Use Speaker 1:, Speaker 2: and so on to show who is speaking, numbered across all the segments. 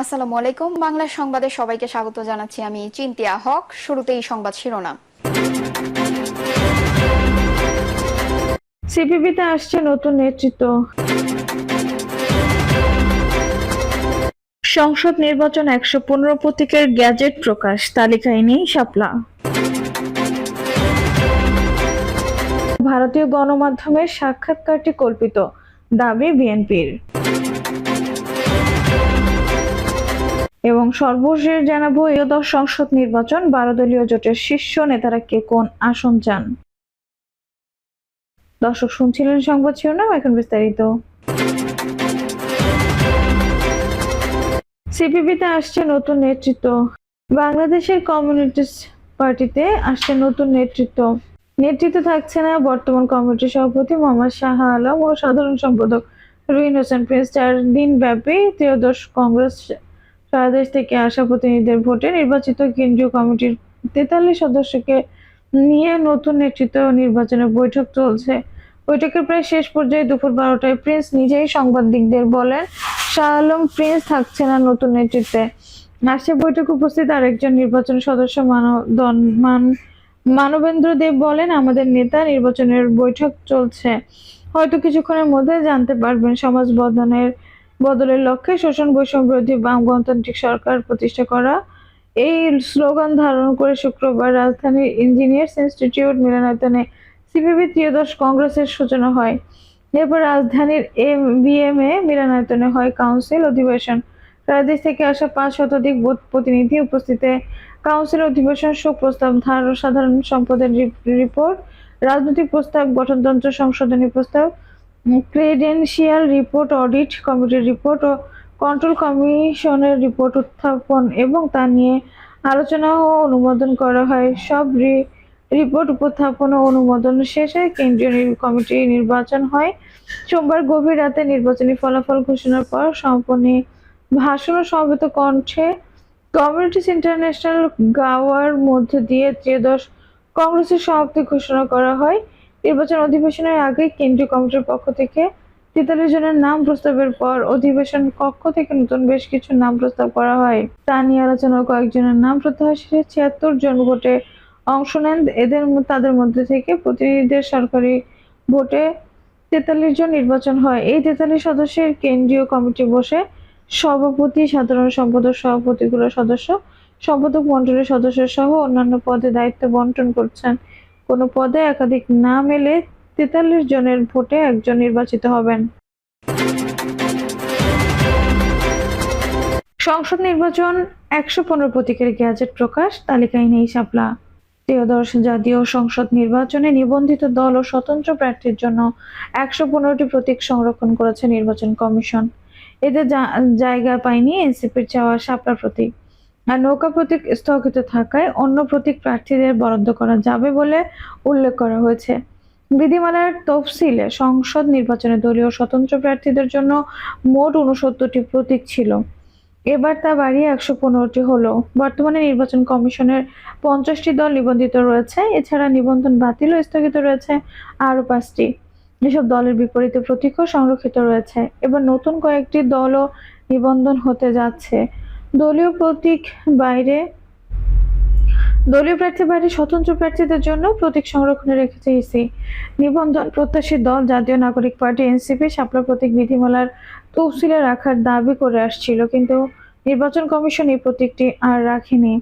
Speaker 1: আসসালামু আলাইকুম। বাংলা সংবাদে সবাইকে স্বাগত জানাচ্ছি আমি চিন্তিয়া হক। শুরুতেই সংবাদ শিরোনাম।
Speaker 2: সিপিবিতে আসছে নতুন নেতৃত্ব। সংসদ নির্বাচন একশো পনেরো প্রতীকের গ্যাজেট প্রকাশ। তালিকায় নেই শাপলা। ভারতীয় গণমাধ্যমের সাক্ষাৎকারটি কল্পিত। দাবি বিএনপির। এবং সর্বশেষ জানাব একাদশ সংসদ নির্বাচন, বারো দলীয় জোটের শীর্ষ নেতারা কে কোন আসন চান? দর্শক শুনছিলেন সংবাদ শিরোনাম, এখন বিস্তারিত। সিপিবিতে আসছে নতুন নেতৃত্ব। বাংলাদেশের কমিউনিস্ট পার্টিতে আসছে নতুন নেতৃত্ব। নেতৃত্বে থাকছে না বর্তমান কমিটি সভাপতি মোহাম্মদ শাহ আলম ও সাধারণ সম্পাদক রুইন হোসেন। প্রিন্স চার দিন ব্যাপী ত্রয়োদশ কংগ্রেস সারা থেকে আসা প্রতিনিধিদের ভোটে নির্বাচিত কেন্দ্রীয় কমিটির তেতাল্লিশ সদস্যকে নিয়ে নতুন নেতৃত্ব নির্বাচনের বৈঠক চলছে। বৈঠকের প্রায় শেষ পর্যায়ে দুপুর বারোটায় প্রিন্স নিজেই সাংবাদিকদের বলেন, শাহ আলম, প্রিন্স থাকছে না নতুন নেতৃত্বে। আসছে বৈঠকে উপস্থিত আরেকজন নির্বাচন সদস্য মানদন মান, মানবেন্দ্র দেব বলেন, আমাদের নেতা নির্বাচনের বৈঠক চলছে। হয়তো কিছুক্ষণের মধ্যে জানতে পারবেন সমাজ বদনের বদলের লক্ষ্যে শোষণ, বৈষম্য বিরোধী বাম গণতান্ত্রিক সরকার প্রতিষ্ঠা করা। এই স্লোগান ধারণ করে শুক্রবার রাজধানীর ইঞ্জিনিয়ার্স ইনস্টিটিউট মিলনায়তনে সিপিবি ত্রিয়দশ কংগ্রেসের সূচনা হয়। এরপর রাজধানীর এম বিএম এ মিলনায়তনে হয় কাউন্সিল অধিবেশন। সারা দেশ থেকে আসা পাঁচ শতাধিক প্রতিনিধি উপস্থিতে। কাউন্সিল অধিবেশন শোক প্রস্তাব ধার সাধারণ সম্পদের রিপোর্ট। রাজনৈতিক প্রস্তাব, গঠনতন্ত্র সংশোধনী প্রস্তাব ক্রেডেনশিয়াল রিপোর্ট, অডিট কমিটির রিপোর্ট ও কন্ট্রোল কমিশনের রিপোর্ট উত্থাপন এবং তা নিয়ে আলোচনা ও অনুমোদন করা হয়। সব রিপোর্ট উপস্থাপন ও অনুমোদন শেষে কেন্দ্রীয় কমিটি নির্বাচন হয়। সোমবার গভীর রাতে নির্বাচনী ফলাফল ঘোষণার পর সমাপনী ভাষণ ও সমবেত কণ্ঠে কমিউনিটিস ইন্টারন্যাশনাল গাওয়ার মধ্য দিয়ে ত্রয়োদশ কংগ্রেসের সমাপ্তি ঘোষণা করা হয়। নির্বাচন অধিবেশনের আগে কেন্দ্রীয় কমিটির পক্ষ থেকে তেতাল্লিশ জনের নাম প্রস্তাবের পর অধিবেশন কক্ষ থেকে নতুন বেশ কিছু নাম প্রস্তাব করা হয়। তা নিয়ে আলোচনা কয়েকজনের নাম প্রত্যাহার ছিয়াত্তর জন ভোটে অংশ নেন। এদের তাদের মধ্যে থেকে প্রতিনিধিদের সরকারি ভোটে তেতাল্লিশ জন নির্বাচন হয়। এই তেতাল্লিশ সদস্যের কেন্দ্রীয় কমিটি বসে সভাপতি, সাধারণ সম্পাদক সভাপতিগুলো সদস্য, সম্পাদক মন্ডলের সদস্য সহ অন্যান্য পদে দায়িত্ব বন্টন করছেন। কোনো পদে একাধিক নাম এলে তেতাল্লিশ জনের ভোটে একজন নির্বাচিত হবেন। সংসদ নির্বাচন একশো পনেরো প্রতীকের গ্যাজেট প্রকাশ, তালিকায় নেই শাপলা। ত্রয়োদশ জাতীয় সংসদ নির্বাচনে নিবন্ধিত দল ও স্বতন্ত্র প্রার্থীর জন্য একশো পনেরোটি প্রতীক সংরক্ষণ করেছে নির্বাচন কমিশন। এতে জায়গা পায়নি এনসিপির চাওয়া শাপলা প্রতীক। আর নৌকা প্রতীক স্থগিত থাকায় অন্য প্রতীক প্রার্থীদের বরাদ্দ করা যাবে বলে উল্লেখ করা হয়েছে। বিধিমালার তফসিলে সংসদ নির্বাচনে দলীয় স্বতন্ত্র প্রার্থীদের জন্য মোট উনসত্তরটি প্রতীক ছিল। এবার তা বাড়িয়ে একশো পনেরোটি হলো। বর্তমানে নির্বাচন কমিশনের পঞ্চাশটি দল নিবন্ধিত রয়েছে। এছাড়া নিবন্ধন বাতিল স্থগিত রয়েছে আরও পাঁচটি। যেসব দলের বিপরীতে প্রতীকও সংরক্ষিত রয়েছে। এবার নতুন কয়েকটি দলও নিবন্ধন হতে যাচ্ছে। দলীয় প্রতীক বাইরে, দলীয় প্রার্থী বাইরে স্বতন্ত্র প্রার্থীদের জন্য প্রতীক সংরক্ষণে রেখেছে ইসি। নিবন্ধন প্রত্যাশী দল, জাতীয় নাগরিক পার্টি, এনসিপি, শাপলা প্রতীক বিধিমালার তফসিলে রাখার দাবি করে আসছিল, কিন্তু নির্বাচন কমিশন এই প্রতীকটি আর রাখেনি।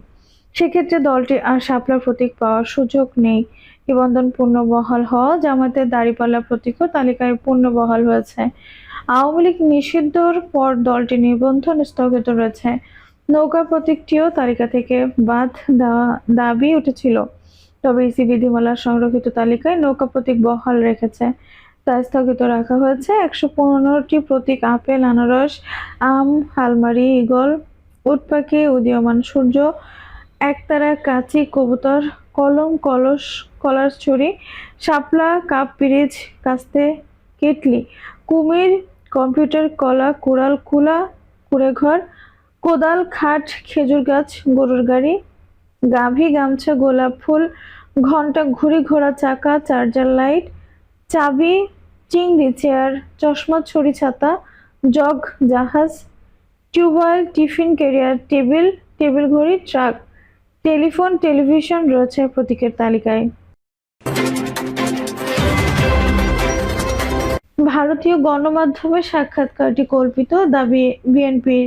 Speaker 2: সেক্ষেত্রে দলটি আর শাপলা প্রতীক পাওয়ার সুযোগ নেই। নিবন্ধন পূর্ণ বহাল হওয়া জামাতের দাড়িপাল্লা প্রতীকও তালিকায় পূর্ণ বহাল হয়েছে। আওয়ামী লীগ নিষিদ্ধর পর দলটি নিবন্ধন স্থগিত রয়েছে। নৌকা প্রতীকটিও তালিকা থেকে বাদ দাবি উঠেছিল। তবে ইসি বিধিমালার সংরক্ষিত তালিকায় নৌকা প্রতীক বহাল রেখেছে। তা স্থগিত রাখা হয়েছে একশো পনেরোটি প্রতীক আপেল, আনারস, আম হালমারি ইগল উটপাখি, উদীয়মান সূর্য, একতারা, কাচি, কবুতর, কলম, কলস, কলার ছড়ি শাপলা, কাপ, পিরিচ, কাস্তে, কেটলি, কুমির কম্পিউটার, কলা, কুড়াল, কুলা, কুড়েঘর, কোদাল, খাট, খেজুর গাছ, গরুর গাড়ি, গাভী, গামছা, গোলাপ ফুল, ঘণ্টা, ঘুড়ি, ঘোড়া, চাকা, চার্জার লাইট, চাবি, চিংড়ি, চেয়ার, চশমা ছড়ি ছাতা, জগ, জাহাজ, tubewell, tiffin, carrier, table table ঘড়ি, ট্রাক, টেলিফোন, টেলিভিশন রয়েছে প্রতীকের তালিকায়। ভারতীয় গণমাধ্যমের সাক্ষাৎকারটি কল্পিত দাবি বিএনপির।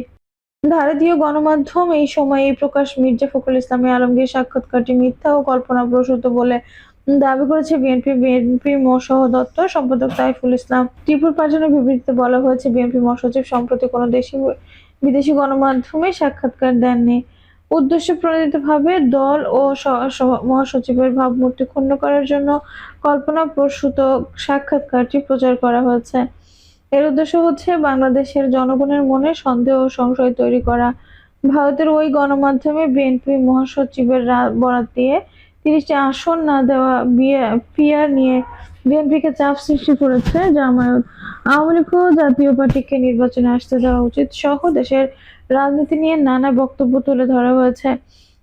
Speaker 2: ভারতীয় গণমাধ্যম এই সময়ে প্রকাশ মির্জা ফখরুল ইসলামী আলমগীর সাক্ষাৎকারটি মিথ্যা ও কল্পনাপ্রসূত বলে দাবি করেছে বিএনপি। বিএনপি মসহ দত্ত সম্পাদক সাইফুল ইসলাম। ত্রিপুর পাঠানোর বিবৃতিতে বলা হয়েছে, বিএনপি মহাসচিব সম্প্রতি কোনো দেশি বিদেশি গণমাধ্যমে সাক্ষাৎকার দেননি। উদ্দেশ্য প্রণোদিতভাবে দল ও মহাসচিবের ভাবমূর্তি ক্ষুণ্ণ করার জন্য কল্পনাপ্রসূত সাক্ষাৎকারটি প্রচার করা হয়েছে। এর উদ্দেশ্য হচ্ছে বাংলাদেশের জনগণের মনে সন্দেহ ও সংশয় তৈরি করা। ভারতের ওই গণমাধ্যমে বিএনপি মহাসচিবের বরাত দিয়ে তিরিশটি আসন না দেওয়া পিয়ার নিয়ে বিএনপিকে চাপ সৃষ্টি করেছে জামায়াত আওয়ামী লীগ জাতীয় পার্টিকে নির্বাচনে আসতে দেওয়া উচিত সহ দেশের রাজনীতি নিয়ে নানা বক্তব্য তুলে ধরা হয়েছে।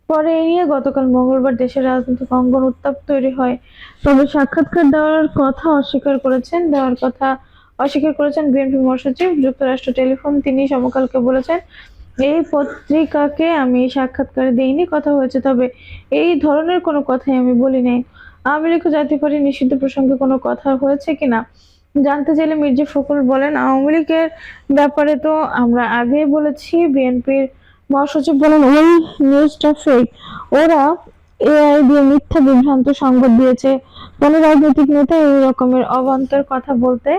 Speaker 2: পরে এই নিয়ে গতকাল মঙ্গলবার দেশের রাজনৈতিক অঙ্গন উত্তাপ তৈরি হয়। তবে সাক্ষাৎকার দেওয়ার কথা অস্বীকার করেছেন, দেওয়ার কথা অস্বীকার করেছেন বিএনপি মহাসচিব, যুক্তরাষ্ট্র টেলিফোন তিনি সমকালকে বলেছেন, এই পত্রিকাকে আমি সাক্ষাৎকার দেইনি, কথা হয়েছে, তবে এই ধরনের কোনো কথাই আমি বলি নাই আওয়ামী জাতীয় নিষিদ্ধ প্রসঙ্গে কোনো কথা হয়েছে কিনা জানতে চাইলে মির্জা ফখরুল বলেন, আওয়ামী লীগের ব্যাপারে তো আমরা আগেই বলেছি, বিএনপির মহাসচিব বলেন, ওই নিউজটা ফেক ওরা এআই দিয়ে মিথ্যা বিভ্রান্ত সংবাদ দিয়েছে। কোনো রাজনৈতিক নেতা এই রকমের অবান্তর কথা বলতে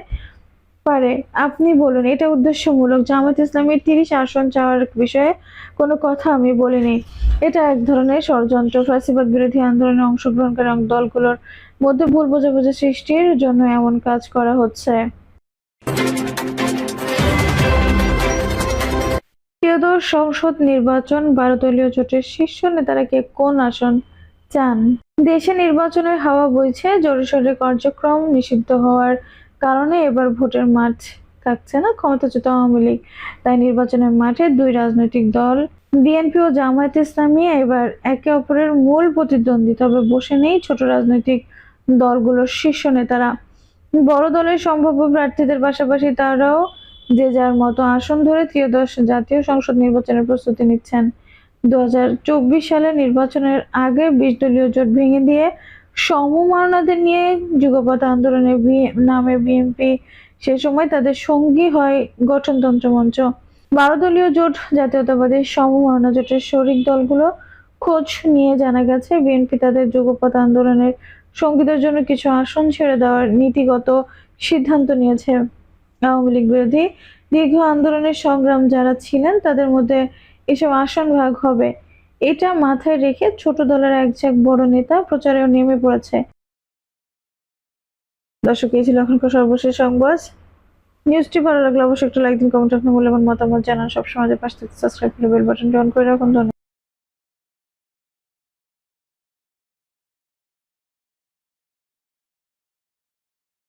Speaker 2: পারে। আপনি বলুন, এটা উদ্দেশ্যমূলক। জামাত ইসলামের তিরিশ আসন চাওয়ার বিষয়ে কোনো কথা আমি বলিনি। এটা এক ধরনের ষড়যন্ত্র। ফ্যাসিবাদ বিরোধী আন্দোলনে অংশগ্রহণকারী দলগুলোর মধ্যে ভুল বোঝাবুঝি সৃষ্টির জন্য এমন কাজ করা হচ্ছে। সংসদ নির্বাচন বারো দলীয় জোটের শীর্ষ নেতারা কে কোন আসন চান? দেশে নির্বাচনের হাওয়া বইছে জোরেশোরে কার্যক্রম নিষিদ্ধ হওয়ার কারণে এবার ভোটের মাঠ থাকছে না ক্ষমতাচ্যুত আওয়ামী লীগ। তাই নির্বাচনের মাঠে দুই রাজনৈতিক দল, বিএনপি ও জামায়াত ইসলামী, এবার একে অপরের মূল প্রতিদ্বন্দ্বী। তবে বসে নেই ছোট রাজনৈতিক দলগুলোর শীর্ষ নেতারা। বড় দলের সম্ভাব্য প্রার্থীদের পাশাপাশি তারাও যে যার মতো আসন ধরে ত্রয়োদশ জাতীয় সংসদ নির্বাচনের প্রস্তুতি নিচ্ছেন। দু হাজার চব্বিশ সালে নির্বাচনের আগে বিশ দলীয় জোট ভেঙে দিয়ে সমমরণাদের নিয়ে যুগপৎ আন্দোলনের নামে বিএনপি সে সময় তাদের সঙ্গী হয় গঠনতন্ত্র মঞ্চ। বারো দলীয় জোট, জাতীয়তাবাদী সমমরণা জোটের শরিক দলগুলো খোঁজ নিয়ে জানা গেছে, বিএনপি তাদের যুগপৎ আন্দোলনের সঙ্গীদের জন্য কিছু আসন ছেড়ে দেওয়ার নীতিগত সিদ্ধান্ত নিয়েছে। আওয়ামী লীগ বিরোধী দীর্ঘ আন্দোলনের সংগ্রাম যারা ছিলেন, তাদের মধ্যে এসব আসন ভাগ হবে। এটা মাথায় রেখে ছোট দলের একঝাক বড় নেতা প্রচারেও নেমে পড়েছে। দর্শক, এই ছিল এখনকার সর্বশেষ সংবাদ। নিউজটি ভালো লাগলে অবশ্যই একটা লাইক দিন, কমেন্ট আপনার মূল্যবান মতামত জানান। সবসময় পাশে সাবস্ক্রাইব করে বেল বাটনটি অন করে রাখুন। ধন্যবাদ।